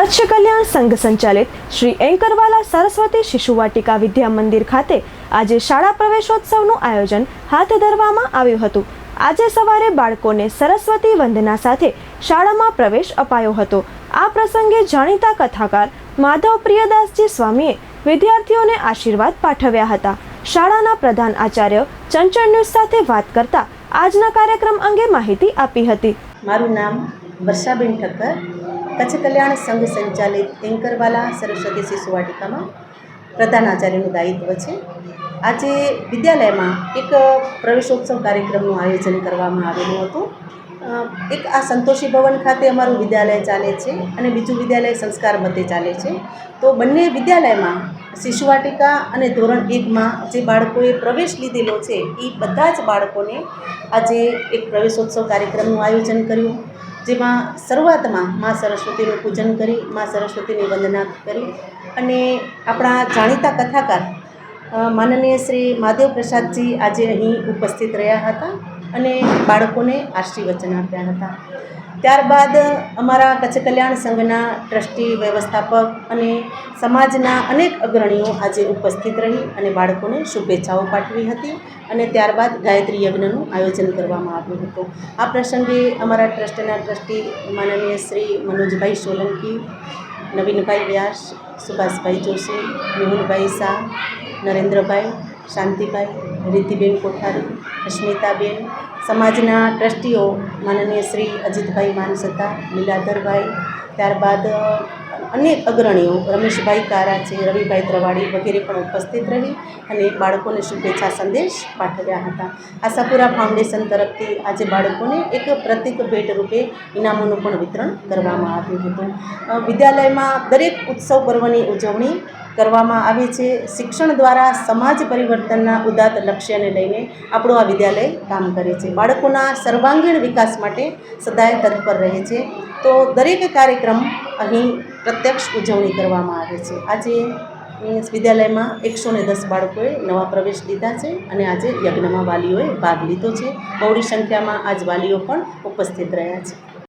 કચ્છ કલ્યાણ સંઘ સંચાલિત શ્રી એન્કરવાલા સરસ્વતી શિશુ વાટિકા વિદ્યા મંદિર ખાતે આજે શાળા પ્રવેશોત્સવનું આયોજન હાથ ધરવામાં આવ્યું હતું. આજે સવારે બાળકોને સરસ્વતી વંદના સાથે શાળામાં પ્રવેશ અપાયો હતો. આ પ્રસંગે જાણીતા કથાકાર માધવ પ્રિયદાસજી સ્વામીએ વિદ્યાર્થીઓને આશીર્વાદ પાઠવ્યા હતા. શાળાના પ્રધાન આચાર્ય ચંચળ ન્યૂઝ સાથે વાત કરતા આજના કાર્યક્રમ અંગે માહિતી આપી હતી. મારું નામ વર્ષાબેન ઠક્કર. કચ્છ કલ્યાણ સંઘ સંચાલિત એન્કરવાલા સરસ્વતી શિશુ વાટિકામાં પ્રધાન આચાર્યનું દાયિત્વ છે. આજે વિદ્યાલયમાં એક પ્રવેશોત્સવ કાર્યક્રમનું આયોજન કરવામાં આવેલું હતું. એક આ સંતોષી ભવન ખાતે અમારું વિદ્યાલય ચાલે છે અને બીજું વિદ્યાલય સંસ્કાર મતે ચાલે છે. તો બંને વિદ્યાલયમાં શિશુવાટિકા અને ધોરણ એકમાં જે બાળકોએ પ્રવેશ લીધેલો છે એ બધા જ બાળકોને આજે એક પ્રવેશોત્સવ કાર્યક્રમનું આયોજન કર્યું. જેમાં શરૂઆતમાં મા સરસ્વતીનું પૂજન કરી, મા સરસ્વતીની વંદના કરી અને આપણા જાણીતા કથાકાર માનનીય શ્રી મહાદેવ પ્રસાદજી આજે અહીં ઉપસ્થિત રહ્યા હતા. અને બાળકોને આશીર્વચન આપ્યા હતા. ત્યારબાદ અમારા કચ્છ કલ્યાણ સંઘના ટ્રસ્ટી વ્યવસ્થાપક અને સમાજના અનેક અગ્રણીઓ આજે ઉપસ્થિત રહી અને બાળકોને શુભેચ્છાઓ પાઠવી હતી અને ત્યારબાદ ગાયત્રી યજ્ઞનું આયોજન કરવામાં આવ્યું હતું. આ પ્રસંગે અમારા ટ્રસ્ટના ટ્રસ્ટી માનનીય શ્રી મનોજભાઈ સોલંકી, નવીનભાઈ વ્યાસ, સુભાષભાઈ જોશી, મેહુલભાઈ શાહ, નરેન્દ્રભાઈ, શાંતિભાઈ રીતિબેન કોઠારી અસ્મિતાબેન સમાજના ટ્રસ્ટીઓ માનનીય શ્રી અજીતભાઈ માનસતા લીલાધરભાઈ, ત્યારબાદ અનેક અગ્રણીઓ રમેશભાઈ કારા છે, રવિભાઈ ત્રવાડી વગેરે પણ ઉપસ્થિત રહી અને બાળકોને શુભેચ્છા સંદેશ પાઠવ્યા હતા. આશાપુરા ફાઉન્ડેશન તરફથી આજે બાળકોને એક પ્રતિક ભેટ રૂપે ઇનામોનું પણ વિતરણ કરવામાં આવ્યું હતું. વિદ્યાલયમાં દરેક ઉત્સવ પર્વની ઉજવણી કરવામાં આવે છે. શિક્ષણ દ્વારા સમાજ પરિવર્તનના ઉદાત્ત લક્ષ્યને લઈને આપણું આ વિદ્યાલય કામ કરે છે. બાળકોના સર્વાંગીણ વિકાસ માટે સદાય તત્પર રહે છે. તો દરેક કાર્યક્રમ અહીં પ્રત્યક્ષ ઉજવણી કરવામાં આવે છે. આજે વિદ્યાલયમાં એકસો ને દસ બાળકોએ નવા પ્રવેશ લીધા છે અને આજે યજ્ઞમાં વાલીઓએ ભાગ લીધો છે. બહોળી સંખ્યામાં આજ વાલીઓ પણ ઉપસ્થિત રહ્યા છે.